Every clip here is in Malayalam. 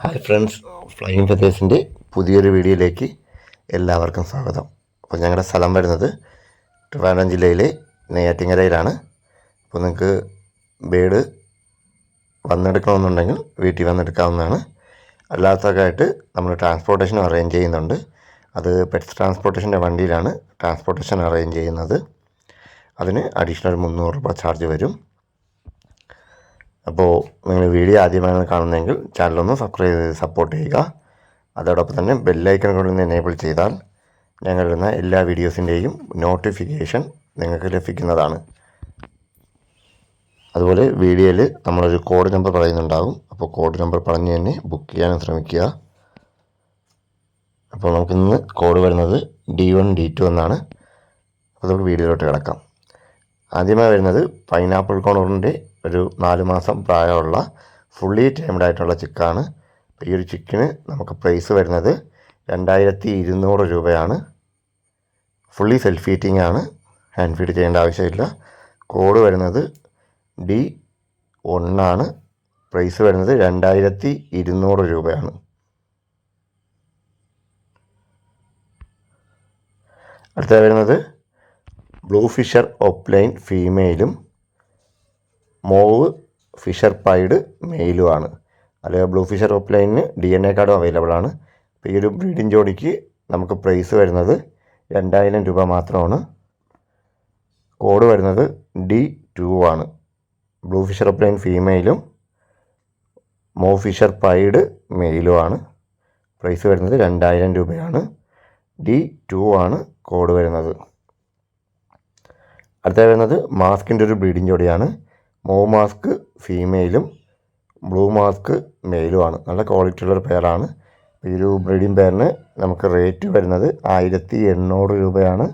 ഹായ് ഫ്രണ്ട്സ് ഫ്ലൈയിങ് ഫെതേഴ്സിന്റെ പുതിയൊരു വീഡിയോയിലേക്ക് എല്ലാവർക്കും സ്വാഗതം. അപ്പോൾ ഞങ്ങളുടെ സ്ഥലം വരുന്നത് ട്രിവാൻഡ്രം ജില്ലയിലെ നെയ്യാറ്റിങ്ങരയിലാണ്. അപ്പോൾ നിങ്ങൾക്ക് ബേഡ് വന്നെടുക്കണമെന്നുണ്ടെങ്കിൽ വീട്ടിൽ വന്നെടുക്കാവുന്നതാണ്. അല്ലാത്തതൊക്കെ ആയിട്ട് നമ്മൾ ട്രാൻസ്പോർട്ടേഷൻ അറേഞ്ച് ചെയ്യുന്നുണ്ട്. അത് പെറ്റ്സ് ട്രാൻസ്പോർട്ടേഷന്റെ വണ്ടിയിലാണ് ട്രാൻസ്പോർട്ടേഷൻ അറേഞ്ച് ചെയ്യുന്നത്. അതിന് അഡീഷണൽ മുന്നൂറ് രൂപ ചാർജ് വരും. അപ്പോൾ നിങ്ങൾ വീഡിയോ ആദ്യമായാണ് കാണുന്നതെങ്കിൽ ചാനലൊന്ന് സബ്സ്ക്രൈബ് ചെയ്ത് സപ്പോർട്ട് ചെയ്യുക. അതോടൊപ്പം തന്നെ ബെല്ലൈക്കൺ കൂടി ഒന്ന് എനേബിൾ ചെയ്താൽ ഞങ്ങളിടുന്ന എല്ലാ വീഡിയോസിന്റെയും നോട്ടിഫിക്കേഷൻ നിങ്ങൾക്ക് ലഭിക്കുന്നതാണ്. അതുപോലെ വീഡിയോയിൽ നമ്മളൊരു കോഡ് നമ്പർ പറയുന്നുണ്ടാകും അപ്പോൾ കോഡ് നമ്പർ പറഞ്ഞ് തന്നെ ബുക്ക് ചെയ്യാനും ശ്രമിക്കുക. അപ്പോൾ നമുക്കിന്ന് കോഡ് വരുന്നത് ഡി വൺ ഡി ടു എന്നാണ്. അപ്പോൾ നമുക്ക് വീഡിയോയിലോട്ട് കിടക്കാം. ആദ്യമായി വരുന്നത് പൈനാപ്പിൾ കോണറിന്റെ ഒരു നാല് മാസം പ്രായമുള്ള ഫുള്ളി ടൈംഡ് ആയിട്ടുള്ള ചിക്കാണ്. ഈ ഒരു ചിക്കിന് നമുക്ക് പ്രൈസ് വരുന്നത് രണ്ടായിരത്തി ഇരുന്നൂറ് രൂപയാണ്. ഫുള്ളി സെൽഫ് ഫീറ്റിംഗ് ആണ്. ഹാൻഡ് ഫീഡ് ചെയ്യേണ്ട ആവശ്യമില്ല. കോഡ് വരുന്നത് ഡി ഒന്നാണ് പ്രൈസ് വരുന്നത് രണ്ടായിരത്തി ഇരുന്നൂറ് രൂപയാണ്. അടുത്ത വരുന്നത് ബ്ലൂ ഫിഷർ ഓപ്ലൈൻ ഫീമെയിലും മോവ് ഫിഷർ പൈഡ് മെയിലുമാണ് അല്ലെങ്കിൽ ബ്ലൂ ഫിഷർ ഓപ്പ്ലൈനിന് ഡി എൻ എ കാർഡും അവൈലബിൾ ആണ്. അപ്പോൾ ഈ ഒരു ബ്രീഡിംഗ് ജോഡിക്ക് നമുക്ക് പ്രൈസ് വരുന്നത് രണ്ടായിരം രൂപ മാത്രമാണ്. കോഡ് വരുന്നത് ഡി ടു ആണ്. ബ്ലൂ ഫിഷർ ഓപ്ലൈൻ ഫീമെയിലും മോ ഫിഷർ പൈഡ് മെയിലുമാണ് പ്രൈസ് വരുന്നത് രണ്ടായിരം രൂപയാണ്. ഡി ടു ആണ് കോഡ് വരുന്നത്. അടുത്ത വരുന്നത് മാസ്കിന്റെ ഒരു ബ്രീഡിംഗ് ജോഡിയാണ്. മോ മാസ്ക് ഫീമെയിലും ബ്ലൂ മാസ്ക് മെയിലുമാണ് നല്ല ക്വാളിറ്റി ഉള്ളൊരു പെയറാണ് ഈ ഒരു ബ്രീഡിംഗ് പെയറിന് നമുക്ക് റേറ്റ് വരുന്നത് ആയിരത്തി എണ്ണൂറ് രൂപയാണ്.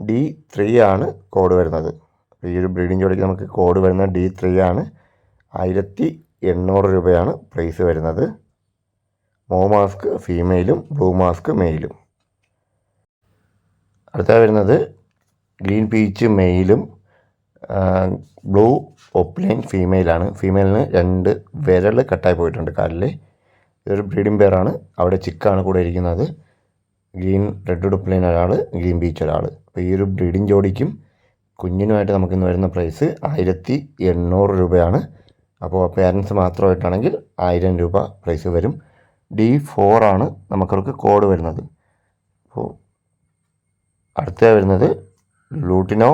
ഡി ത്രീ ആണ് കോഡ് വരുന്നത്. ഈ ഒരു ബ്രീഡിംഗ് ജോഡിക്ക് നമുക്ക് കോഡ് വരുന്നത് ഡി ത്രീ ആണ്. ആയിരത്തി എണ്ണൂറ് രൂപയാണ് പ്രൈസ് വരുന്നത്. മോ മാസ്ക് ഫീമെയിലും ബ്ലൂ മാസ്ക് മെയിലും അടുത്ത വരുന്നത് ഗ്രീൻ പീച്ച് മെയിലും ബ്ലൂ ഒപ്ലൈൻ ഫീമെയിലാണ്. ഫീമെയിലിന് രണ്ട് വിരൽ കട്ടായി പോയിട്ടുണ്ട് കാലിൽ ഇതൊരു ബ്രീഡിംഗ് പെയറാണ് അവിടെ ചിക്കാണ് കൂടെ ഇരിക്കുന്നത്. ഗ്രീൻ റെഡ് ഡുപ്ലൈൻ ഒരാൾ ഗ്രീൻ ബീച്ച് ഒരാൾ അപ്പോൾ ഈ ഒരു ബ്രീഡിംഗ് ജോഡിക്കും കുഞ്ഞിനുമായിട്ട് നമുക്കിന്ന് വരുന്ന പ്രൈസ് ആയിരത്തി എണ്ണൂറ് രൂപയാണ്. അപ്പോൾ പേരൻസ് മാത്രമായിട്ടാണെങ്കിൽ ആയിരം രൂപ പ്രൈസ് വരും. ഡി ഫോറാണ് നമുക്കവർക്ക് കോഡ് വരുന്നത്. അപ്പോൾ അടുത്ത വരുന്നത് ലൂട്ടിനോ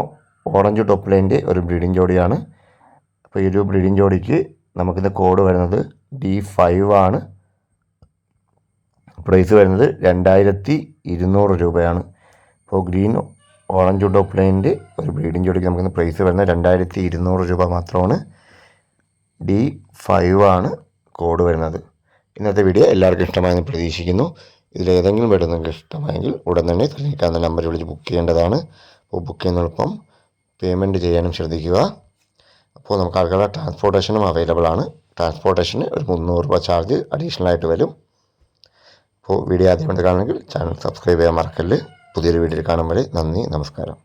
ഓറഞ്ച് ടോപ്പ് ലൈന്റെ ഒരു ബ്രീഡിംഗ് ജോഡിയാണ്. അപ്പോൾ ഈ ഒരു ബ്രീഡിംഗ് ജോഡിക്ക് നമുക്കിത് കോഡ് വരുന്നത് ഡി ഫൈവ് ആണ്. പ്രൈസ് വരുന്നത് രണ്ടായിരത്തി ഇരുന്നൂറ് രൂപയാണ്. അപ്പോൾ ഗ്രീൻ ഓറഞ്ച് ടോപ്പ് ലൈന്റെ ഒരു ബ്രീഡിംഗ് ജോഡിക്ക് നമുക്കിന്ന് പ്രൈസ് വരുന്നത് രണ്ടായിരത്തി ഇരുന്നൂറ് രൂപ മാത്രമാണ്. ഡി ഫൈവ് ആണ് കോഡ് വരുന്നത്. ഇന്നത്തെ വീഡിയോ എല്ലാവർക്കും ഇഷ്ടമായെന്ന് പ്രതീക്ഷിക്കുന്നു. ഇതിലേതെങ്കിലും വീഡിയോ നിങ്ങൾക്ക് ഇഷ്ടമായെങ്കിൽ ഉടൻ തന്നെ തിരഞ്ഞെടുക്കാവുന്ന നമ്പർ വിളിച്ച് ബുക്ക് ചെയ്യേണ്ടതാണ്. അപ്പോൾ ബുക്ക് ചെയ്യുന്നതോടൊപ്പം പേയ്മെന്റ് ചെയ്യാനും ശ്രദ്ധിക്കുക. അപ്പോൾ നമുക്ക് ആൾക്കാരുടെ ട്രാൻസ്പോർട്ടേഷനും അവൈലബിൾ ആണ്. ട്രാൻസ്പോർട്ടേഷന് ഒരു മുന്നൂറ് രൂപ ചാർജ് അഡീഷണൽ ആയിട്ട് വരും. അപ്പോൾ വീഡിയോ ആദ്യമായിട്ട് കാണണമെങ്കിൽ ചാനൽ സബ്സ്ക്രൈബ് ചെയ്യാൻ മറക്കല്ല്. പുതിയൊരു വീഡിയോയിൽ കാണുമ്പോൾ നന്ദി നമസ്കാരം.